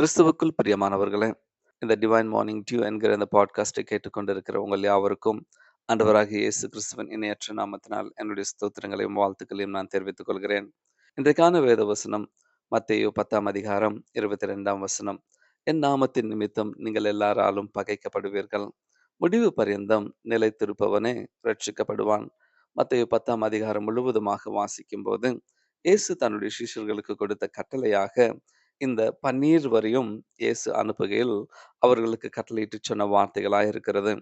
கிறிஸ்துவுக்குள் பிரியமானவர்களே இந்த டிவைன் மார்னிங் டியூ என்கிற இந்த பாட்காஸ்டை கேட்டுக்கொண்டிருக்கிற உங்கள் யாவருக்கும் ஆண்டவராகிய இயேசு கிறிஸ்துவின் இணையற்ற நாமத்தினால் என்னுடைய ஸ்தோத்திரங்களையும் வாழ்த்துக்களையும் நான் தெரிவித்துக் கொள்கிறேன். இன்றைக்கான வேத வசனம் மத்தையோ பத்தாம் அதிகாரம் இருபத்தி ரெண்டாம் வசனம். என் நாமத்தின் நிமித்தம் நீங்கள் எல்லாராலும் பகைக்கப்படுவீர்கள். முடிவு பரியந்தம் நிலைத்திருப்பவனே ரட்சிக்கப்படுவான் மத்தேயு பத்தாம் அதிகாரம் முழுவதுமாக வாசிக்கும் போது இயேசு தன்னுடைய சிஷ்யர்களுக்கு கொடுத்த கட்டளையாக இந்த பன்னீர் வரையும் இயேசு அனுப்புகையில் அவர்களுக்கு கட்டளையிட்டு சொன்ன வார்த்தைகளாய் இருக்கிறது.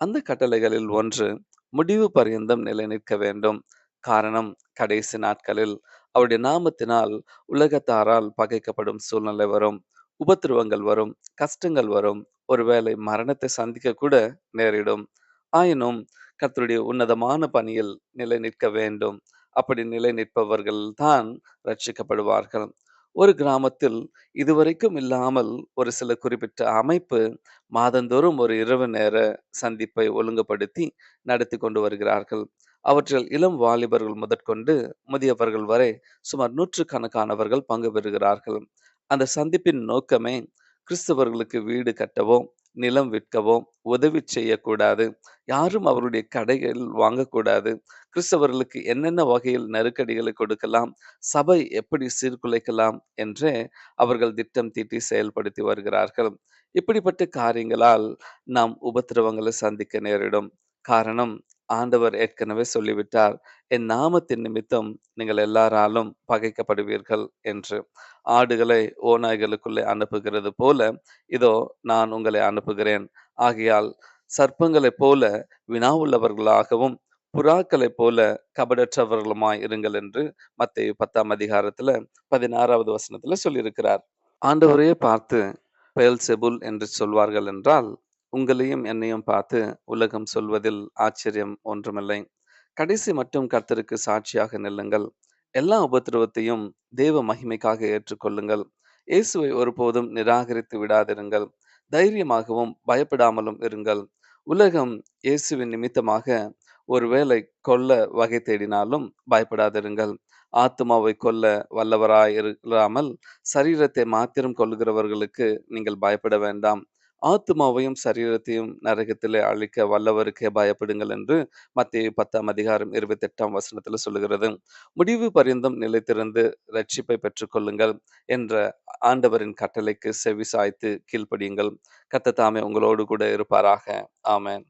அந்த கட்டளைகளில் ஒன்று முடிவு பரியந்தம் நிலை நிற்க வேண்டும். காரணம் கடைசி நாட்களில் அவருடைய நாமத்தினால் உலகத்தாரால் பகைக்கப்படும் சூழ்நிலை வரும். உபத்திருவங்கள் வரும் கஷ்டங்கள் வரும். ஒருவேளை மரணத்தை சந்திக்க கூட நேரிடும். ஆயினும் கர்த்தருடைய உன்னதமான பணியில் நிலை நிற்க வேண்டும். அப்படி நிலை நிற்பவர்கள் தான் ரட்சிக்கப்படுவார்கள். ஒரு கிராமத்தில் இதுவரைக்கும் இல்லாமல் ஒரு சில குறிப்பிட்ட அமைப்பு மாதந்தோறும் ஒரு இரவு நேர சந்திப்பை ஒழுங்குபடுத்தி நடத்தி கொண்டு வருகிறார்கள். அவற்றில் இளம் வாலிபர்கள் முதற்கொண்டு முதியவர்கள் வரை சுமார் நூற்றுக்கணக்கானவர்கள் பங்கு பெறுகிறார்கள். அந்த சந்திப்பின் நோக்கமே கிறிஸ்தவர்களுக்கு வீடு கட்டவோ நிலம் விற்கவோ உதவி செய்யக்கூடாது. யாரும் அவருடைய கடைகள் வாங்கக்கூடாது. கிறிஸ்தவர்களுக்கு என்னென்ன வகையில் நெருக்கடிகளை கொடுக்கலாம் சபை எப்படி சீர்குலைக்கலாம் என்றே அவர்கள் திட்டம் தீட்டி செயல்படுத்தி வருகிறார்கள். இப்படிப்பட்ட காரியங்களால் நாம் உபத்திரவங்களை சந்திக்க நேரிடும். காரணம் ஆண்டவர் ஏற்கனவே சொல்லிவிட்டார் என் நாமத்தின் நிமித்தம் நீங்கள் எல்லாராலும் பகைக்கப்படுவீர்கள் என்று. ஆடுகளை ஓநாய்களுக்குள்ளே அனுப்புகிறது போல இதோ நான் உங்களை அனுப்புகிறேன். ஆகையால் சர்ப்பங்களைப் போல வினாவுள்ளவர்களாகவும் புறாக்களைப் போல கபடற்றவர்களுமாய் இருங்கள் என்று மத்திய பத்தாம் அதிகாரத்துல பதினாறாவது வசனத்துல சொல்லியிருக்கிறார். ஆண்டவரையே பார்த்து பெயல் செபுல் என்று சொல்வார்கள் என்றால் உங்களையும் என்னையும் பார்த்து உலகம் சொல்வதில் ஆச்சரியம் ஒன்றுமில்லை. கடைசி மட்டும் கர்த்தருக்கு சாட்சியாக நில்லுங்கள். எல்லா உபத்திரவத்தையும் தேவ மகிமைக்காக ஏற்றுக்கொள்ளுங்கள். இயேசுவை ஒருபோதும் நிராகரித்து விடாதிருங்கள். தைரியமாகவும் பயப்படாமலும் இருங்கள். உலகம் இயேசுவின் நிமித்தமாக ஒருவேளை கொல்ல வகை தேடினாலும் பயப்படாதிருங்கள். ஆத்மாவை கொல்ல வல்லவராய் இல்லாமல் சரீரத்தை மாத்திரம் கொள்கிறவர்களுக்கு நீங்கள் பயப்பட வேண்டாம். ஆத்மாவையும் சரீரத்தையும் நரகத்திலே அழிக்க வல்லவருக்கே பயப்படுங்கள் என்று மத்திய பத்தாம் அதிகாரம் இருபத்தி எட்டாம் வசனத்தில் சொல்லுகிறது. முடிவு பரிந்தும் நிலைத்திருந்து ரட்சிப்பை பெற்றுக்கொள்ளுங்கள் என்ற ஆண்டவரின் கட்டளைக்கு செவி சாய்த்து கீழ்ப்படியுங்கள். கத்தத்தாமே உங்களோடு கூட இருப்பாராக. ஆமேன்.